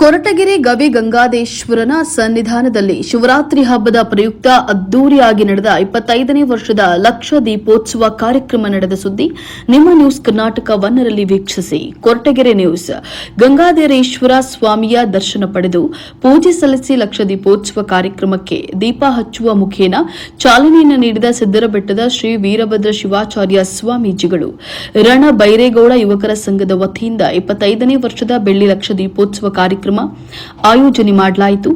ಕೊರಟಗೆರೆ ಗವಿ ಗಂಗಾಧೇಶ್ವರನ ಸನ್ನಿಧಾನದಲ್ಲಿ ಶಿವರಾತ್ರಿ ಹಬ್ಬದ ಪ್ರಯುಕ್ತ ಅದ್ದೂರಿಯಾಗಿ ನಡೆದ ಇಪ್ಪತ್ತೈದನೇ ವರ್ಷದ ಲಕ್ಷ ದೀಪೋತ್ಸವ ಕಾರ್ಯಕ್ರಮ ನಡೆದ ಸುದ್ದಿ ನಿಮ್ಮ ನ್ಯೂಸ್ ಕರ್ನಾಟಕ ಒನ್ನರಲ್ಲಿ ವೀಕ್ಷಿಸಿ. ಕೊರಟಗೆರೆ ನ್ಯೂಸ್. ಗಂಗಾಧರೇಶ್ವರ ಸ್ವಾಮಿಯ ದರ್ಶನ ಪಡೆದು ಪೂಜೆ ಸಲ್ಲಿಸಿ ಲಕ್ಷ ದೀಪೋತ್ಸವ ಕಾರ್ಯಕ್ರಮಕ್ಕೆ ದೀಪ ಹಚ್ಚುವ ಮುಖೇನ ಚಾಲನೆಯನ್ನು ನೀಡಿದ ಸಿದ್ದರಬೆಟ್ಟದ ಶ್ರೀ ವೀರಭದ್ರ ಶಿವಾಚಾರ್ಯ ಸ್ವಾಮೀಜಿಗಳು. ರಣ ಬೈರೇಗೌಡ ಯುವಕರ ಸಂಘದ ವತಿಯಿಂದ ಇಪ್ಪತ್ತೈದನೇ ವರ್ಷದ ಬೆಳ್ಳಿ ಲಕ್ಷ ದೀಪೋತ್ಸವ ಕಾರ್ಯಕ್ರಮ ಆಯೋಜನೆ ಮಾಡಲಾಯಿತು.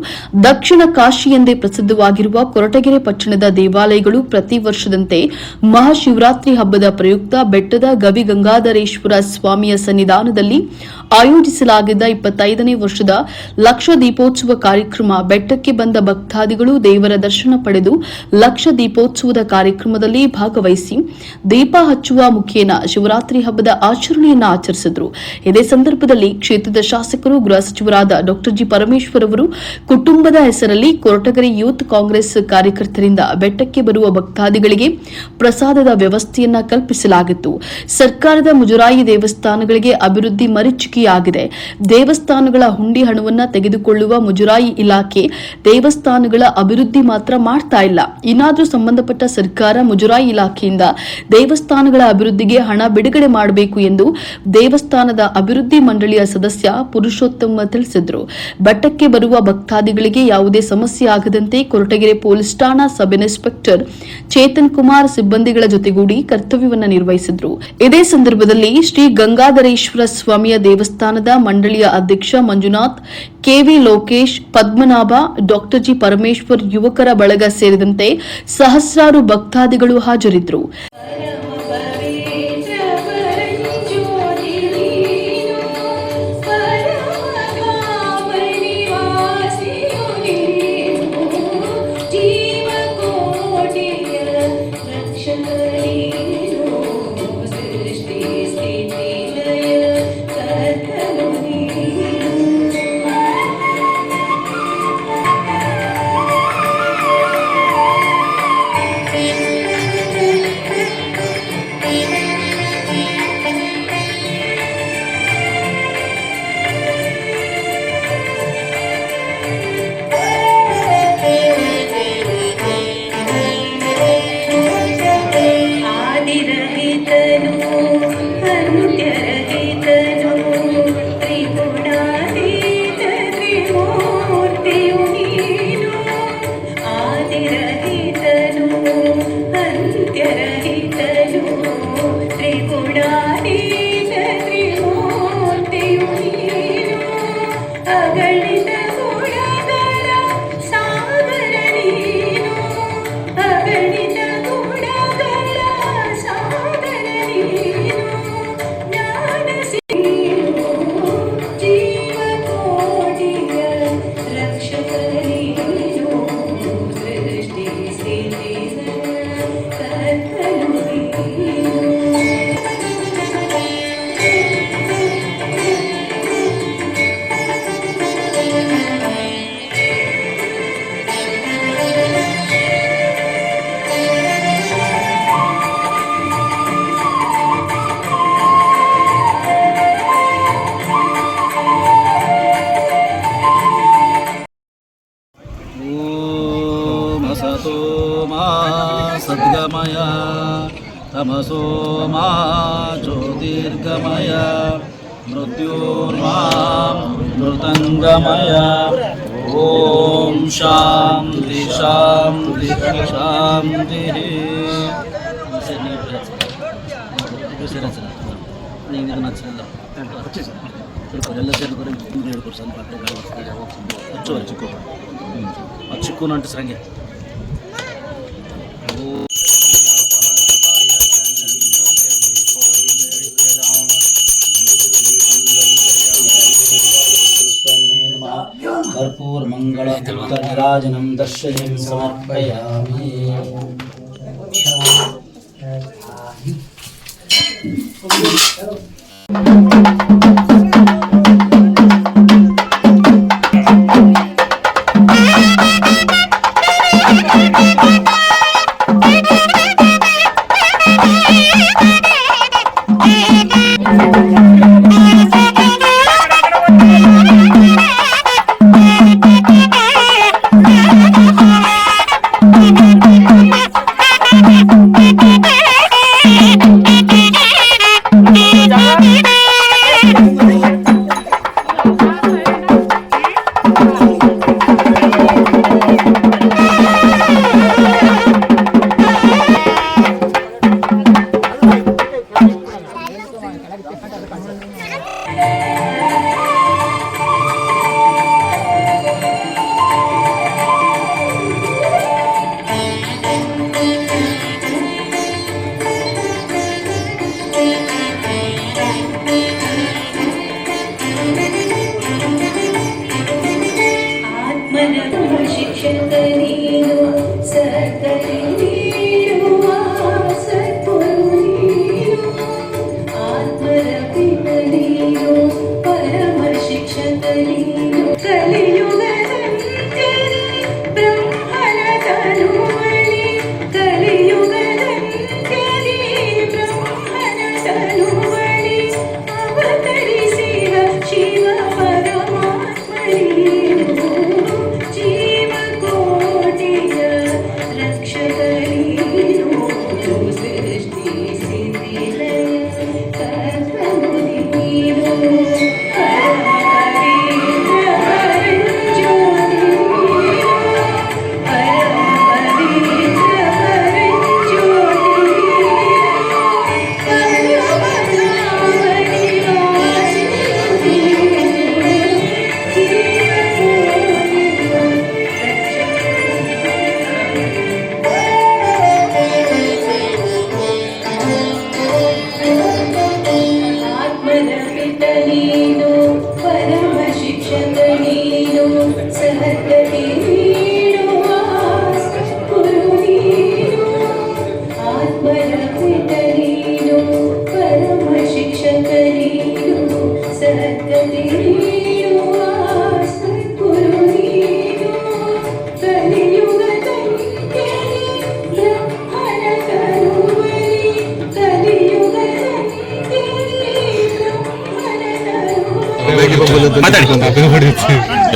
ದಕ್ಷಿಣ ಕಾಶಿ ಎಂದೇ ಪ್ರಸಿದ್ಧವಾಗಿರುವ ಕೊರಟಗೆರೆ ಪಟ್ಟಣದ ದೇವಾಲಯಗಳು ಪ್ರತಿ ವರ್ಷದಂತೆ ಮಹಾಶಿವರಾತ್ರಿ ಹಬ್ಬದ ಪ್ರಯುಕ್ತ ಬೆಟ್ಟದ ಗವಿ ಗಂಗಾಧರೇಶ್ವರ ಸ್ವಾಮಿಯ ಸನ್ನಿಧಾನದಲ್ಲಿ ಆಯೋಜಿಸಲಾಗಿದ್ದ ಇಪ್ಪತ್ತೈದನೇ ವರ್ಷದ ಲಕ್ಷ ದೀಪೋತ್ಸವ ಕಾರ್ಯಕ್ರಮ ಬೆಟ್ಟಕ್ಕೆ ಬಂದ ಭಕ್ತಾದಿಗಳು ದೇವರ ದರ್ಶನ ಪಡೆದು ಲಕ್ಷ ದೀಪೋತ್ಸವದ ಕಾರ್ಯಕ್ರಮದಲ್ಲಿ ಭಾಗವಹಿಸಿ ದೀಪ ಹಚ್ಚುವ ಮುಖೇನ ಶಿವರಾತ್ರಿ ಹಬ್ಬದ ಆಚರಣೆಯನ್ನು ಆಚರಿಸಿದರು. ಇದೇ ಸಂದರ್ಭದಲ್ಲಿ ಕ್ಷೇತ್ರದ ಶಾಸಕರು, ಗೃಹ ಸಚಿವರಾದ ಡಾ ಜಿ. ಪರಮೇಶ್ವರ್ ಅವರು ಕುಟುಂಬದ ಹೆಸರಲ್ಲಿ ಕೊರಟಗೆರೆ ಯೂತ್ ಕಾಂಗ್ರೆಸ್ ಕಾರ್ಯಕರ್ತರಿಂದ ಬೆಟ್ಟಕ್ಕೆ ಬರುವ ಭಕ್ತಾದಿಗಳಿಗೆ ಪ್ರಸಾದದ ವ್ಯವಸ್ಥೆಯನ್ನ ಕಲ್ಪಿಸಲಾಗಿತ್ತು. ಸರ್ಕಾರದ ಮುಜರಾಯಿ ದೇವಸ್ಥಾನಗಳಿಗೆ ಅಭಿವೃದ್ಧಿ ಮರೀಚಿಕೆಯಾಗಿದೆ. ದೇವಸ್ಥಾನಗಳ ಹುಂಡಿ ಹಣವನ್ನ ತೆಗೆದುಕೊಳ್ಳುವ ಮುಜರಾಯಿ ಇಲಾಖೆ ದೇವಸ್ಥಾನಗಳ ಅಭಿವೃದ್ಧಿ ಮಾತ್ರ ಮಾಡ್ತಾ ಇಲ್ಲ. ಇನ್ನಾದರೂ ಸಂಬಂಧಪಟ್ಟ ಸರ್ಕಾರ ಮುಜರಾಯಿ ಇಲಾಖೆಯಿಂದ ದೇವಸ್ಥಾನಗಳ ಅಭಿವೃದ್ಧಿಗೆ ಹಣ ಬಿಡುಗಡೆ ಮಾಡಬೇಕು ಎಂದು ದೇವಸ್ಥಾನದ ಅಭಿವೃದ್ಧಿ ಮಂಡಳಿಯ ಸದಸ್ಯ ಪುರುಷೋತ್ತಮ ತಿಳಿಸಿದರು ಬೆಟ್ಟಕ್ಕೆ ಬರುವ ಭಕ್ತಾದಿಗಳಿಗೆ ಯಾವುದೇ ಸಮಸ್ಯೆ ಆಗದಂತೆ ಕೊರಟಗೆರೆ ಪೊಲೀಸ್ ಠಾಣಾ ಸಬ್ ಇನ್ಸ್ಪೆಕ್ಟರ್ ಚೇತನ್ ಕುಮಾರ್ ಸಿಬ್ಬಂದಿಗಳ ಜೊತೆಗೂಡಿ ಕರ್ತವ್ಯವನ್ನು ನಿರ್ವಹಿಸಿದ್ರು. ಇದೇ ಸಂದರ್ಭದಲ್ಲಿ ಶ್ರೀ ಗಂಗಾಧರೇಶ್ವರ ಸ್ವಾಮಿಯ ದೇವಸ್ಥಾನದ ಮಂಡಳಿಯ ಅಧ್ಯಕ್ಷ Manjunath, KV Lokesh, Padmanabha, doctor G. Parameshwar ಯುವಕರ ಬಳಗ ಸೇರಿದಂತೆ ಸಹಸ್ರಾರು ಭಕ್ತಾದಿಗಳು ಹಾಜರಿದ್ದರು ज्योतिर्गमय तमसो मा ज्योतिर्गमय मृत्योर्मा मृतङ्गमय ॐ शान्ति शान्ति शान्तिः చిక్కునంటే సరంగే निराजनं दर्शयं समर्पयामि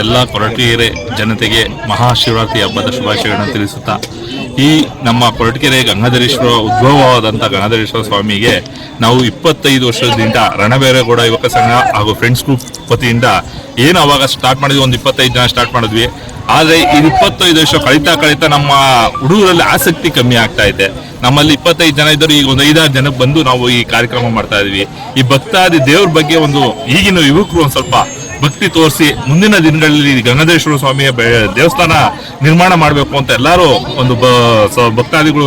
ಎಲ್ಲ ಕೊರಟಗೆರೆ ಜನತೆಗೆ ಮಹಾಶಿವರಾತ್ರಿ ಹಬ್ಬದ ಶುಭಾಶಯಗಳನ್ನು ತಿಳಿಸುತ್ತಾ, ಈ ನಮ್ಮ ಕೊರಟಗೆರೆ ಗಂಗಾಧರೇಶ್ವರ ಉದ್ಭವವಾದಂಥ ಗಂಗಾಧರೇಶ್ವರ ಸ್ವಾಮಿಗೆ ನಾವು ಇಪ್ಪತ್ತೈದು ವರ್ಷದಿಂದ ರಣಬೇರೇಗೌಡ ಯುವಕ ಸಂಘ ಹಾಗೂ ಫ್ರೆಂಡ್ಸ್ ಗ್ರೂಪ್ ವತಿಯಿಂದ ಏನು ಅವಾಗ ಸ್ಟಾರ್ಟ್ ಮಾಡಿದ್ವಿ? ಒಂದು ಇಪ್ಪತ್ತೈದು ಜನ ಸ್ಟಾರ್ಟ್ ಮಾಡಿದ್ವಿ. ಆದರೆ ಈ ಇಪ್ಪತ್ತೈದು ವರ್ಷ ಕಳೀತಾ ಕಳೀತಾ ನಮ್ಮ ಹುಡುಗರಲ್ಲಿ ಆಸಕ್ತಿ ಕಮ್ಮಿ ಆಗ್ತಾ ಇದೆ. ನಮ್ಮಲ್ಲಿ ಇಪ್ಪತ್ತೈದು ಜನ ಇದ್ದರು ಈಗ ಒಂದು ಐದಾರು ಜನಕ್ಕೆ ಬಂದು ನಾವು ಈ ಕಾರ್ಯಕ್ರಮ ಮಾಡ್ತಾ ಇದ್ವಿ ಈ ಭಕ್ತಾದಿ ದೇವ್ರ ಬಗ್ಗೆ ಒಂದು ಈಗಿನ ಯುವಕರು ಒಂದು ಸ್ವಲ್ಪ ಭಕ್ತಿ ತೋರಿಸಿ ಮುಂದಿನ ದಿನಗಳಲ್ಲಿ ಗಂಗಾಧರೇಶ್ವರ ಸ್ವಾಮಿಯ ದೇವಸ್ಥಾನ ನಿರ್ಮಾಣ ಮಾಡಬೇಕು ಅಂತ ಎಲ್ಲರೂ ಒಂದು ಭಕ್ತಾದಿಗಳು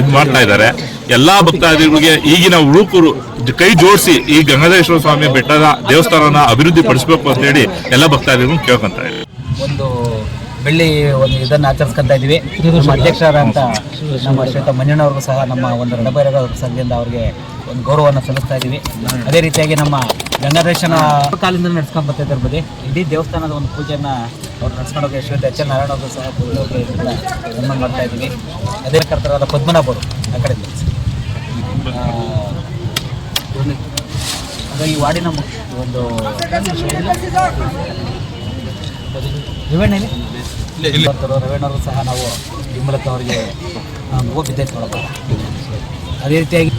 ಇದು ಮಾಡ್ತಾ ಇದ್ದಾರೆ. ಎಲ್ಲಾ ಭಕ್ತಾದಿಗಳಿಗೆ ಈಗಿನ ಉಳುಕರು ಕೈ ಜೋಡಿಸಿ ಈ ಗಂಗಾಧರೇಶ್ವರ ಸ್ವಾಮಿ ಬೆಟ್ಟದ ದೇವಸ್ಥಾನನ ಅಭಿವೃದ್ಧಿ ಪಡಿಸಬೇಕು ಅಂತ ಹೇಳಿ ಎಲ್ಲ ಭಕ್ತಾದಿಗಳು ಕೇಳ್ಕೊಂತ ಇದ್ದಾರೆ. ಒಂದು ಬೆಳ್ಳಿ ಒಂದು ಇದನ್ನು ಆಚರಿಸ್ಕೊಂತ ಇದ್ದೀವಿ. ನಮ್ಮ ಅಧ್ಯಕ್ಷರಾದಂಥ ನಮ್ಮ ಶ್ವೇತ ಮಂಜಣ್ಣವ್ರಿಗೂ ಸಹ ನಮ್ಮ ಒಂದು ರಣಬೈರವ ಸಂಘದಿಂದ ಅವ್ರಿಗೆ ಒಂದು ಗೌರವವನ್ನು ಸಲ್ಲಿಸ್ತಾ ಇದ್ದೀವಿ. ಅದೇ ರೀತಿಯಾಗಿ ನಮ್ಮ ಗಂಗಾಧರೇಶನ ಕಾಲದಿಂದ ನಡ್ಸ್ಕೊಂಡು ಬರ್ತಾ ಇದ್ದಾರೆ ಬದಿ ಇಡೀ ದೇವಸ್ಥಾನದ ಒಂದು ಪೂಜೆಯನ್ನು ಅವ್ರು ನಡ್ಸ್ಕೊಂಡೋಗಿ ಹೋಗಿ ಎಚ್ ಎನ್ ನಾರಾಯಣ ಅವರು ಸಹ ಪೂಜೆ ಮಾಡ್ತಾ ಇದ್ದೀವಿ. ಅದೇ ಕರ್ತರಾದ ಪದ್ಮನಾಭ ಅವರು ಆ ಕಡೆ ಅದು ಈ ವಾರ್ಡಿನ ಒಂದು ರೇವಣ್ಣಲ್ಲಿ ರೇವಣ್ಣವರು ಸಹ ನಾವು ಮೂಲಕ ಅವರಿಗೆ ನೋಡಪ್ಪ ಅದೇ ರೀತಿಯಾಗಿ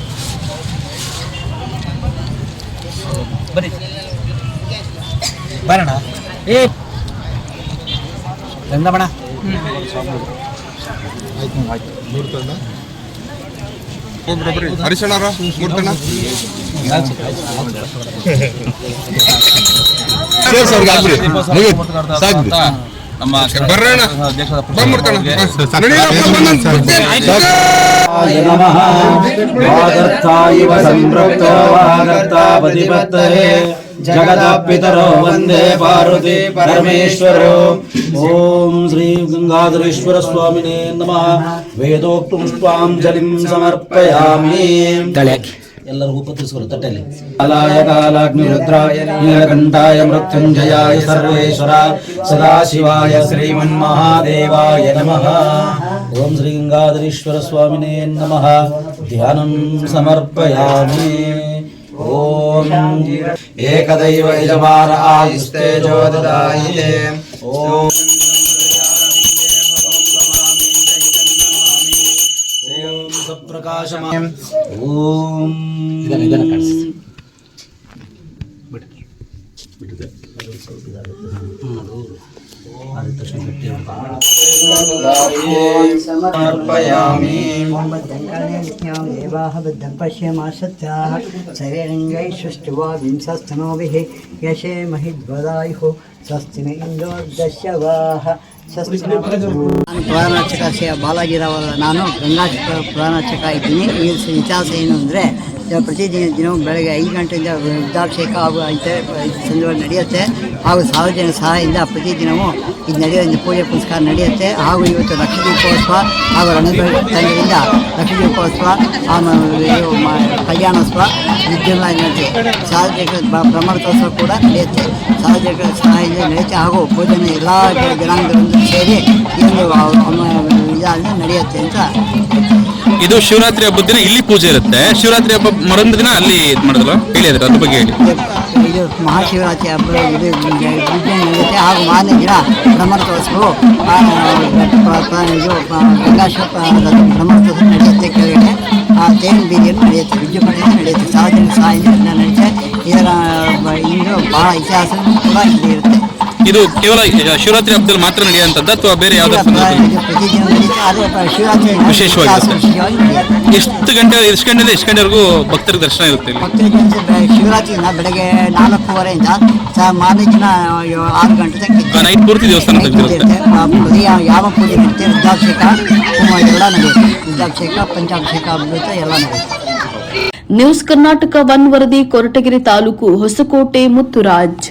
ಬನ್ನಿ. ಬರೋಣ. ಏ. ಮೂರ್ತಣ್ಣ ನಮ್ಮ ಬರ್ರಣ್ಣ ಬಂದ್ಬಿಡ್ತಣ್ಣ ನಮಃ ವಾಗರ್ಥಾಯಿವ ಸಂಪೃಕ್ತೋ ವಾಗರ್ಥಾಪತಿಪತ್ತಯೇ ಜಗದಪಿತರೋ ವಂದೇ ಪಾರ್ವತಿ ಪರಮೇಶ್ವರೋ. ಓಂ ಶ್ರೀ ಗಂಗಾಧರೇಶ್ವರ ಸ್ವಾಮಿನೇ ನಮಃ. ವೇದೋಕ್ತುಂ ಸ್ವಾಂಜಲಿಂ ಸಮರ್ಪಯಾಮಿ ಎಲ್ಲರೂ ಉಪತಿಸ್ಕೊರು ತಟ್ಟಲ್ಲಿ ಕಾಲಾಯ ಕಾಲಾಗ್ನಿ ರುದ್ರಾಯ ನೀಲಕಂಠಾಯ ಮೃತ್ಯುಂಜಯಾಯ ಸರ್ವೇಶ್ವರ ಸದಾಶಿವಾಯ ಶ್ರೀಮನ್ಮಹಾದೇವಾಯ ನಮಃ. ಓಂ ಶ್ರೀ ಗಂಗಾಧರೀಶ್ವರ ಸ್ವಾಮಿನೇ ನಮಃ. ಧ್ಯಾನಂ ಸಮರ್ಪಯಾಮಿ. ಓಂ ಏಕದೈವ ಯಜಮಾನ ಆಯುಸ್ತೇಜೋ ದದಾಯಿತೆ ಓಂ ಓಂ ಸಪ್ರಕಾಶಮಾಂ ಓಂ ಸಮರ್ಪಯಾಮಿ देवाः बुद्धं पश्यमासत्याः शरीरङ्गैः सृष्टुवा विंशस्तनोभिः यशे महिद्वदायुः स्वस्ति न इन्दो दशवाः ಸ್ವಸ್ತಿ ನಾನು ಪುರಾಣಾರ್ಚಕ ಬಾಲಾಜಿರಾವ್ ನಾನು ಗಂಗಾಚಕ ಪುರಾಣಾರ್ಚಕ ಇದ್ದೀನಿ. ಈ ವಿಚಾರ ಏನು ಅಂದರೆ ಪ್ರತಿದಿನ ದಿನ ಬೆಳಗ್ಗೆ ಐದು ಗಂಟೆಯಿಂದ ರುದ್ರಾಭಿಷೇಕ ಹಾಗೂ ಸಂದರ್ಭ ನಡೆಯುತ್ತೆ. ಹಾಗೂ ಸಾರ್ವಜನಿಕ ಸಹಾಯದಿಂದ ಪ್ರತಿದಿನವೂ ಇದು ನಡೆಯೋದ್ರಿಂದ ಪೂಜೆ ಪುನಸ್ಕಾರ ನಡೆಯುತ್ತೆ. ಹಾಗೂ ಇವತ್ತು ಲಕ್ಷ ದೀಪೋತ್ಸವ ಹಾಗೂ ರಂಗದಿಂದ ತಂಡದಿಂದ ಲಕ್ಷ ದೀಪೋತ್ಸವ ಕಲ್ಯಾಣೋತ್ಸವ ನಡೆಯುತ್ತೆ ಸಾರ್ವಜನಿಕ ಬ್ರಹ್ಮೋತ್ಸವ ಕೂಡ ನಡೆಯುತ್ತೆ. ಸಾರ್ವಜನಿಕ ಸಹಾಯದಿಂದ ನಡೆಯುತ್ತೆ. ಹಾಗೂ ಪೂಜೆನ ಎಲ್ಲ ಜನಾಂಗದೊಂದು ಸೇರಿ ಈ ಇದಾಗಿ ನಡೆಯುತ್ತೆ ಅಂತ. ಇದು ಶಿವರಾತ್ರಿ ಹಬ್ಬದ ದಿನ ಇಲ್ಲಿ ಪೂಜೆ ಇರುತ್ತೆ. ಶಿವರಾತ್ರಿ ಹಬ್ಬ ಮರೊಂದು ದಿನ ಅಲ್ಲಿ ಇದು ಮಾಡಿದ್ರು ಹೇಳಿ ಅದ್ರ ಅದ್ರ ಬಗ್ಗೆ ಹೇಳಿ. ಇದು ಮಹಾಶಿವರಾತ್ರಿ ಹಬ್ಬ ಇದು ಪೂಜೆ ನಡೆಯುತ್ತೆ. ಹಾಗೂ ಮಾರನೇ ದಿನ ಪ- ಇದು ಪ್ರಕಾಶ ಬ್ರಹ್ಮೋತ್ಸವ ನಡೆಯುತ್ತೆ ಕೆಳಗಡೆ ಆ ತೇನ್ ಬೀದಿಯಲ್ಲಿ ನಡೆಯುತ್ತೆ ವಿಜೃಂಭಣೆಯಿಂದ ನಡೆಯುತ್ತೆ. ಸಾರ್ವಜನಿಕ ಸಹಾಯದಿಂದ ನಡೆಯುತ್ತೆ. ಇದರ ಇಂದು ಬಹಳ ಇತಿಹಾಸ ಕೂಡ ಇಲ್ಲಿ ಇರುತ್ತೆ ಇದು ಕೇವಲ ಶಿವರಾತ್ರಿ ಹಬ್ಬದಲ್ಲಿ ಮಾತ್ರ ನಡೆಯುವಂಥದ್ದು ಅಥವಾ ಬೇರೆ ಯಾವ್ದು ವಿಶೇಷವಾಗಿ. ಎಷ್ಟು ಗಂಟೆ, ಎಷ್ಟು ಗಂಟೆಯಿಂದ ಎಷ್ಟು ಗಂಟೆವರೆಗೂ ಭಕ್ತರಿಗೆ ದರ್ಶನ ಇರುತ್ತೆ ಶಿವರಾತ್ರಿಯಿಂದ ಬೆಳಗ್ಗೆ ನಾಲ್ಕೂವರೆಯಿಂದ ದಿನ ಆರು ಗಂಟೆ. ನೈಟ್ ಪೂರ್ತಿ ದೇವಸ್ಥಾನ ತೆಗೆದಿರುತ್ತೆ ಯಾವ- ಪೂಜೆ ನಡೆಯುತ್ತೆ ರುದ್ರಾಭಿಷೇಕ ಎಲ್ಲ ನಡೆಯುತ್ತೆ ರುದ್ರಾಭಿಷೇಕ ಪಂಚಾಭಿಷೇಕ ಅಮೃತ ಎಲ್ಲ ನಡೆಯುತ್ತೆ ನ್ಯೂಸ್ ಕರ್ನಾಟಕ ಒನ್ ವರದಿ ಕೊರಟಗೆರೆ ತಾಲೂಕು ಹೊಸಕೋಟೆ ಮುತ್ತುರಾಜ್